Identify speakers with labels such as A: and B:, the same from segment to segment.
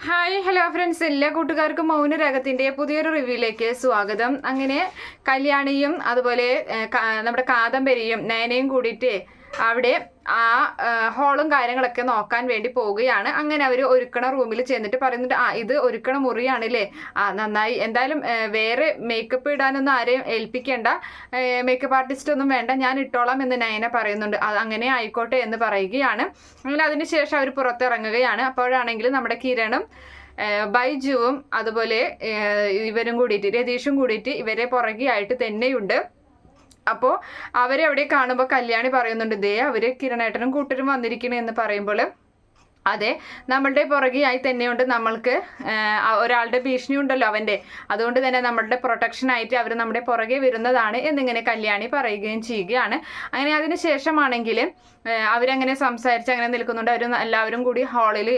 A: Hi hello friends എല്ലാ കൂട്ടുകാർക്കും മൗനരാഗത്തിന്റെ പുതിയൊരു റിവ്യൂയിലേക്ക് സ്വാഗതം. അങ്ങനെ കല്യാണിയും അതുപോലെ നമ്മുടെ കാദംബരിയും നയനയും കൂടിയിട്ട് അവിടെ ആ ഹോളും കാര്യങ്ങളൊക്കെ നോക്കാൻ വേണ്ടി പോവുകയാണ്. അങ്ങനെ അവർ ഒരുക്കണ റൂമിൽ ചെന്നിട്ട് പറയുന്നുണ്ട് ആ ഇത് ഒരുക്കണ മുറിയാണല്ലേ? ആ നന്നായി. എന്തായാലും വേറെ മേക്കപ്പ് ഇടാനൊന്നും ആരെയും ഏൽപ്പിക്കേണ്ട. മേക്കപ്പ് ആർട്ടിസ്റ്റ് ഒന്നും വേണ്ട. ഞാൻ ഇട്ടോളാം എന്ന് നയന പറയുന്നുണ്ട്. അത് അങ്ങനെ ആയിക്കോട്ടെ എന്ന് പറയുകയാണ്. അങ്ങനെ അതിനുശേഷം അവർ പുറത്തിറങ്ങുകയാണ്. അപ്പോഴാണെങ്കിൽ നമ്മുടെ കിരണും ബൈജുവും അതുപോലെ ഇവരും കൂടിയിട്ട് രതീഷും കൂടിയിട്ട് ഇവരെ പുറകെയായിട്ട് തന്നെയുണ്ട്. അപ്പോൾ അവിടെ കാണുമ്പോൾ കല്യാണി പറയുന്നുണ്ട് ദേ അവർ കിരണേട്ടനും കൂട്ടരും വന്നിരിക്കണേ എന്ന് പറയുമ്പോൾ അതെ നമ്മളുടെ പുറകെയായി തന്നെയുണ്ട് നമ്മൾക്ക് ഒരാളുടെ ഭീഷണി ഉണ്ടല്ലോ അവന്റെ. അതുകൊണ്ട് തന്നെ നമ്മളുടെ പ്രൊട്ടക്ഷനായിട്ട് അവർ നമ്മുടെ പുറകെ വരുന്നതാണ് എന്നിങ്ങനെ കല്യാണി പറയുകയും ചെയ്യുകയാണ്. അങ്ങനെ അതിന് ശേഷമാണെങ്കിൽ അവരങ്ങനെ സംസാരിച്ച് അങ്ങനെ നിൽക്കുന്നുണ്ട്. അവർ എല്ലാവരും കൂടി ഹാളിൽ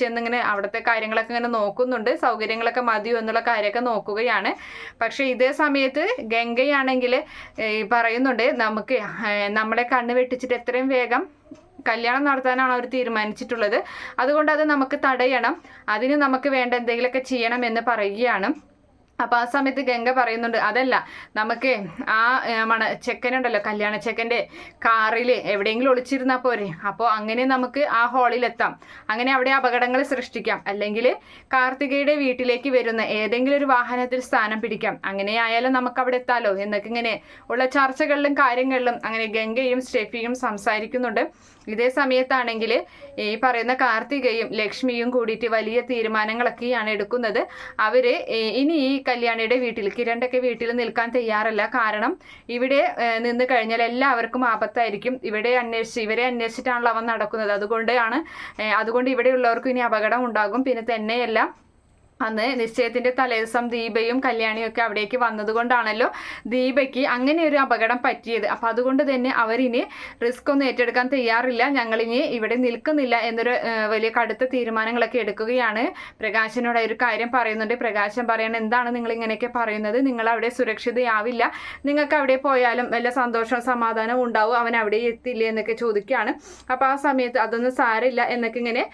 A: ചെന്നിങ്ങനെ അവിടുത്തെ കാര്യങ്ങളൊക്കെ ഇങ്ങനെ നോക്കുന്നുണ്ട്. സൗകര്യങ്ങളൊക്കെ മതിയോ എന്നുള്ള കാര്യമൊക്കെ നോക്കുകയാണ്. പക്ഷേ ഇതേ സമയത്ത് ഗംഗയാണെങ്കിൽ പറയുന്നുണ്ട് നമുക്ക് നമ്മളെ കണ്ണ് വെട്ടിച്ചിട്ട് എത്രയും വേഗം കല്യാണം നടത്താനാണ് അവർ തീരുമാനിച്ചിട്ടുള്ളത്. അതുകൊണ്ട് അത് നമുക്ക് തടയണം. അതിന് നമുക്ക് വേണ്ട എന്തെങ്കിലുമൊക്കെ ചെയ്യണം എന്ന് പറയുകയാണ്. അപ്പോൾ ആ സമയത്ത് ഗംഗ പറയുന്നുണ്ട് അതല്ല നമുക്ക് ആ മണ ചെക്കനുണ്ടല്ലോ കല്യാണ ചെക്കന്റെ കാറിൽ എവിടെയെങ്കിലും ഒളിച്ചിരുന്നാൽ പോരെ. അപ്പോൾ അങ്ങനെ നമുക്ക് ആ ഹാളിലെത്താം. അങ്ങനെ അവിടെ അപകടങ്ങൾ സൃഷ്ടിക്കാം. അല്ലെങ്കിൽ കാർത്തികയുടെ വീട്ടിലേക്ക് വരുന്ന ഏതെങ്കിലും ഒരു വാഹനത്തിൽ സ്ഥാനം പിടിക്കാം. അങ്ങനെ ആയാലും നമുക്ക് അവിടെ എത്താലോ? എന്നൊക്കെ ഇങ്ങനെ ഉള്ള ചർച്ചകളിലും കാര്യങ്ങളിലും അങ്ങനെ ഗംഗയും സ്റ്റെഫിയും സംസാരിക്കുന്നുണ്ട്. ഇതേ സമയത്താണെങ്കിൽ ഈ പറയുന്ന കാർത്തികയും ലക്ഷ്മിയും കൂടിയിട്ട് വലിയ തീരുമാനങ്ങളൊക്കെയാണ് എടുക്കുന്നത്. അവർ ഇനി ഈ കല്യാണിയുടെ വീട്ടിൽ കിരണ്ടൊക്കെ വീട്ടിൽ നിൽക്കാൻ തയ്യാറല്ല. കാരണം ഇവിടെ നിന്ന് കഴിഞ്ഞാൽ എല്ലാവർക്കും ആപത്തായിരിക്കും. ഇവിടെ അന്വേഷിച്ച് ഇവരെ അന്വേഷിച്ചിട്ടാണല്ലോ അവൻ നടക്കുന്നത്. അതുകൊണ്ടാണ് അതുകൊണ്ട് ഇവിടെയുള്ളവർക്കും ഇനി അപകടം ഉണ്ടാകും. പിന്നെ തന്നെയല്ല അന്ന് നിശ്ചയത്തിന്റെ തലേദിവസം ദീപയും കല്യാണിയും ഒക്കെ അവിടേക്ക് വന്നതുകൊണ്ടാണല്ലോ ദീപയ്ക്ക് അങ്ങനെ ഒരു അപകടം പറ്റിയത്. അപ്പം അതുകൊണ്ട് തന്നെ അവരിനി റിസ്ക് ഒന്നും ഏറ്റെടുക്കാൻ തയ്യാറില്ല. ഞങ്ങളിനി ഇവിടെ നിൽക്കുന്നില്ല എന്നൊരു വലിയ കടുത്ത തീരുമാനങ്ങളൊക്കെ എടുക്കുകയാണ്. പ്രകാശനോട് ഒരു കാര്യം പറയുന്നുണ്ട്. പ്രകാശൻ പറയണ എന്താണ് നിങ്ങൾ ഇങ്ങനെയൊക്കെ പറയുന്നത്? നിങ്ങൾ അവിടെ സുരക്ഷിതയാവില്ല. നിങ്ങൾക്ക് അവിടെ പോയാലും വല്ല സന്തോഷവും സമാധാനവും ഉണ്ടാവും. അവൻ അവിടെ എത്തില്ല? എന്നൊക്കെ ചോദിക്കുകയാണ്. അപ്പോൾ ആ സമയത്ത് അതൊന്നും സാരമില്ല എന്നൊക്കെ ഇങ്ങനെ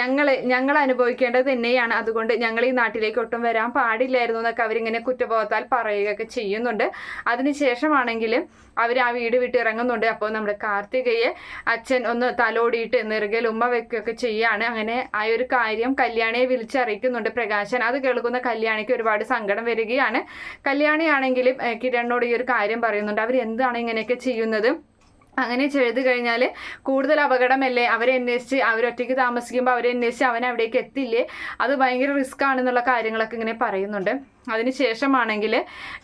A: ഞങ്ങൾ ഞങ്ങൾ അനുഭവിക്കേണ്ടത് തന്നെയാണ്. അതുകൊണ്ട് ഞങ്ങൾ ഈ നാട്ടിലേക്ക് ഒട്ടും വരാൻ പാടില്ലായിരുന്നു എന്നൊക്കെ അവരിങ്ങനെ കുറ്റബോധത്താൽ പറയുകയൊക്കെ ചെയ്യുന്നുണ്ട്. അതിനുശേഷമാണെങ്കിൽ അവർ ആ വീട് വിട്ട് ഇറങ്ങുന്നുണ്ട്. അപ്പോൾ നമ്മുടെ കാർത്തികയെ അച്ഛൻ ഒന്ന് തലോടിയിട്ട് നെറുകയിൽ ഉമ്മ വെക്കുകയൊക്കെ ചെയ്യാണ്. അങ്ങനെ ആ ഒരു കാര്യം കല്യാണിയെ വിളിച്ചറിയിക്കുന്നുണ്ട് പ്രകാശൻ. അത് കേൾക്കുന്ന കല്യാണിക്ക് ഒരുപാട് സങ്കടം വരികയാണ്. കല്യാണിയാണെങ്കിലും കിരണിനോട് ഈ ഒരു കാര്യം പറയുന്നുണ്ട്. അവർ എന്താണ് ഇങ്ങനെയൊക്കെ ചെയ്യുന്നത്? അങ്ങനെ ചെയ്ത് കഴിഞ്ഞാൽ കൂടുതൽ അപകടമല്ലേ? അവരെ അന്വേഷിച്ച് അവരൊറ്റയ്ക്ക് താമസിക്കുമ്പോൾ അവരെ അന്വേഷിച്ച് അവൻ അവിടേക്ക് എത്തില്ലേ? അത് ഭയങ്കര റിസ്ക് ആണെന്നുള്ള കാര്യങ്ങളൊക്കെ ഇങ്ങനെ പറയുന്നുണ്ട്. അതിന് ശേഷമാണെങ്കിൽ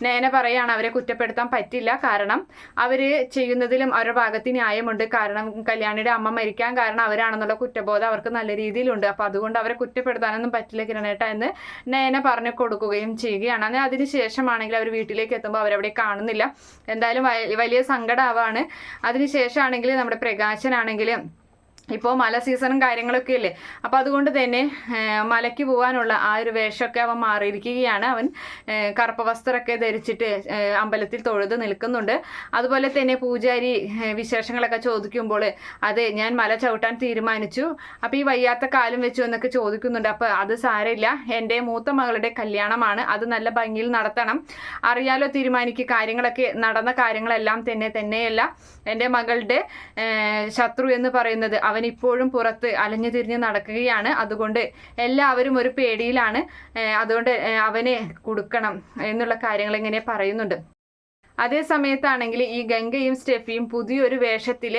A: നേന പറയാണ് അവരെ കുറ്റപ്പെടുത്താൻ പറ്റില്ല. കാരണം അവർ ചെയ്യുന്നതിലും അവരുടെ ഭാഗത്ത് ന്യായമുണ്ട്. കാരണം കല്യാണിയുടെ അമ്മ മരിക്കാൻ കാരണം അവരാണെന്നുള്ള കുറ്റബോധം അവർക്ക് നല്ല രീതിയിലുണ്ട്. അപ്പോൾ അതുകൊണ്ട് അവരെ കുറ്റപ്പെടുത്താനൊന്നും പറ്റില്ല കിരണേട്ട എന്ന് നേന പറഞ്ഞു കൊടുക്കുകയും ചെയ്യുകയാണ്. അങ്ങനെ അതിന് ശേഷമാണെങ്കിൽ അവർ വീട്ടിലേക്ക് എത്തുമ്പോൾ അവരവിടെ കാണുന്നില്ല. എന്തായാലും വലിയ സങ്കടമാവാണ് അതിനുശേഷമാണെങ്കിൽ നമ്മുടെ പ്രകാശനാണെങ്കിലും ഇപ്പോൾ മല സീസണും കാര്യങ്ങളൊക്കെ ഇല്ലേ? അപ്പോൾ അതുകൊണ്ട് തന്നെ മലയ്ക്ക് പോകാനുള്ള ആ ഒരു വേഷമൊക്കെ അവൻ മാറിയിരിക്കുകയാണ്. അവൻ കറുപ്പ വസ്ത്രമൊക്കെ ധരിച്ചിട്ട് അമ്പലത്തിൽ തൊഴുത് നിൽക്കുന്നുണ്ട്. അതുപോലെ തന്നെ പൂജാരി വിശേഷങ്ങളൊക്കെ ചോദിക്കുമ്പോൾ അതെ ഞാൻ മല ചവിട്ടാൻ തീരുമാനിച്ചു. അപ്പോൾ ഈ വയ്യാത്ത കാലം വെച്ചു എന്നൊക്കെ ചോദിക്കുന്നുണ്ട്. അപ്പോൾ അത് സാരമില്ല. എന്റെ മൂത്ത മകളുടെ കല്യാണമാണ്. അത് നല്ല ഭംഗിയിൽ നടത്തണം. അറിയാലോ തീരുമാനിക്കുക കാര്യങ്ങളൊക്കെ നടന്ന കാര്യങ്ങളെല്ലാം തന്നെ തന്നെയല്ല എന്റെ മകളുടെ ശത്രു എന്ന് പറയുന്നത്. അവൻ ഇപ്പോഴും പുറത്ത് അലഞ്ഞു തിരിഞ്ഞ് നടക്കുകയാണ്. അതുകൊണ്ട് എല്ലാവരും ഒരു പേടിയിലാണ്. അതുകൊണ്ട് അവനെ കൊടുക്കണം എന്നുള്ള കാര്യങ്ങൾ ഇങ്ങനെ പറയുന്നുണ്ട്. അതേ സമയത്താണെങ്കിൽ ഈ ഗംഗയും സ്റ്റെഫിയും പുതിയൊരു വേഷത്തിൽ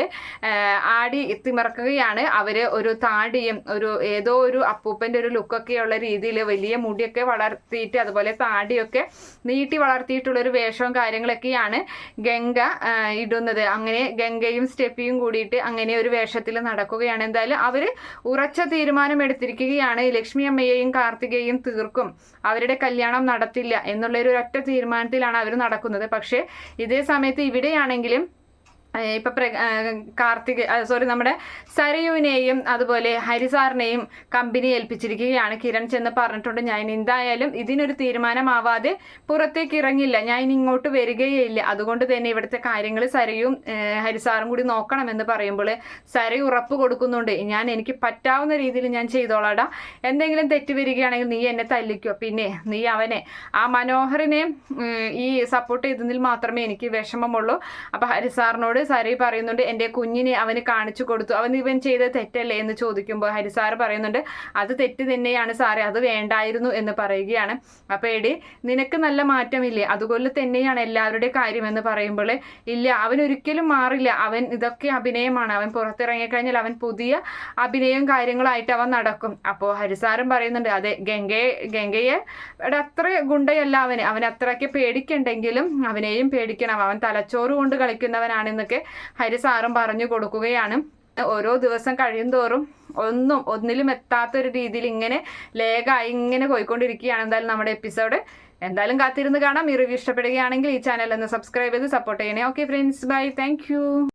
A: ആടി തിമിറക്കുകയാണ് അവർ ഒരു താടിയും ഒരു ഏതോ ഒരു അപ്പൂപ്പന്റെ ഒരു ലുക്കൊക്കെയുള്ള രീതിയിൽ വലിയ മുടിയൊക്കെ വളർത്തിയിട്ട് അതുപോലെ താടിയൊക്കെ നീട്ടി വളർത്തിയിട്ടുള്ളൊരു വേഷവും കാര്യങ്ങളൊക്കെയാണ് ഗംഗ ഇടുന്നത്. അങ്ങനെ ഗംഗയും സ്റ്റെഫിയും കൂടിയിട്ട് അങ്ങനെ ഒരു വേഷത്തിൽ നടക്കുകയാണ്. എന്തായാലും അവർ ഉറച്ച തീരുമാനം എടുത്തിരിക്കുകയാണ് ലക്ഷ്മി അമ്മയെയും കാർത്തികയെയും തീർക്കും. അവരുടെ കല്യാണം നടത്തില്ല എന്നുള്ളൊരു ഒറ്റ തീരുമാനത്തിലാണ് അവർ നടക്കുന്നത്. പക്ഷേ ഇതേ സമയത്ത് ഇവിടെയാണെങ്കിലും ഇപ്പൊ കാർത്തിക് സോറി നമ്മുടെ സരയുവിനെയും അതുപോലെ ഹരിസാറിനെയും കമ്പനി ഏൽപ്പിച്ചിരിക്കുകയാണ്. കിരൺ ചെന്ന് പറഞ്ഞിട്ടുണ്ട് ഞാൻ എന്തായാലും ഇതിനൊരു തീരുമാനമാവാതെ പുറത്തേക്ക് ഇറങ്ങില്ല. ഞാൻ ഇങ്ങോട്ട് വരികയില്ല അതുകൊണ്ട് തന്നെ ഇവിടുത്തെ കാര്യങ്ങൾ സരയും ഹരിസാറും കൂടി നോക്കണമെന്ന് പറയുമ്പോൾ സരയു ഉറപ്പ് കൊടുക്കുന്നുണ്ട്. ഞാൻ എനിക്ക് പറ്റാവുന്ന രീതിയിൽ ഞാൻ ചെയ്തോളാടാ. എന്തെങ്കിലും തെറ്റ് വരികയാണെങ്കിൽ നീ എന്നെ തല്ലിക്കോ. പിന്നെ നീ അവനെ ആ മനോഹറിനെ ഈ സപ്പോർട്ട് ചെയ്തതിൽ മാത്രമേ എനിക്ക് വിഷമമുള്ളൂ. അപ്പൊ ഹരിസാറിനോട് സരി പറയുന്നുണ്ട് എന്റെ കുഞ്ഞിനെ അവന് കാണിച്ചു കൊടുത്തു. അവൻ ഇവൻ ചെയ്ത തെറ്റല്ലേ? എന്ന് ചോദിക്കുമ്പോൾ ഹരിസാർ പറയുന്നുണ്ട് അത് തെറ്റ് തന്നെയാണ് സാറേ അത് വേണ്ടായിരുന്നു എന്ന് പറയുകയാണ്. അപ്പോൾ എടി നിനക്ക് നല്ല മാറ്റമില്ലേ? അതുപോലെ തന്നെയാണ് എല്ലാവരുടെ കാര്യം എന്ന് പറയുമ്പോൾ ഇല്ല അവൻ ഒരിക്കലും മാറില്ല. അവൻ ഇതൊക്കെ അഭിനയമാണ്. അവൻ പുറത്തിറങ്ങിക്കഴിഞ്ഞാൽ അവൻ പുതിയ അഭിനയം കാര്യങ്ങളായിട്ട് അവൻ നടക്കും. അപ്പോൾ ഹരിസാറും പറയുന്നുണ്ട് അതെ ഗംഗയെ ഗംഗയെ അത്ര ഗുണ്ടയല്ല അവന്. അവൻ അത്രയ്ക്ക് പേടിക്കണ്ടെങ്കിലും അവനെയും പേടിക്കണം. അവൻ തലച്ചോറ് കൊണ്ട് കളിക്കുന്നവനാണെന്നൊക്കെ ഹരിസാറും പറഞ്ഞു കൊടുക്കുകയാണ്. ഓരോ ദിവസം കഴിയും തോറും ഒന്നും ഒന്നിലും എത്താത്ത ഒരു രീതിയിൽ ഇങ്ങനെ ലേഖായി ഇങ്ങനെ പോയിക്കൊണ്ടിരിക്കുകയാണ്. എന്തായാലും നമ്മുടെ എപ്പിസോഡ് എന്തായാലും കാത്തിരുന്ന് കാണാം. ഈ റിവ്യൂ ഇഷ്ടപ്പെടുകയാണെങ്കിൽ ഈ ചാനൽ ഒന്ന് സബ്സ്ക്രൈബ് ചെയ്ത് സപ്പോർട്ട് ചെയ്യണേ. Okay friends bye thank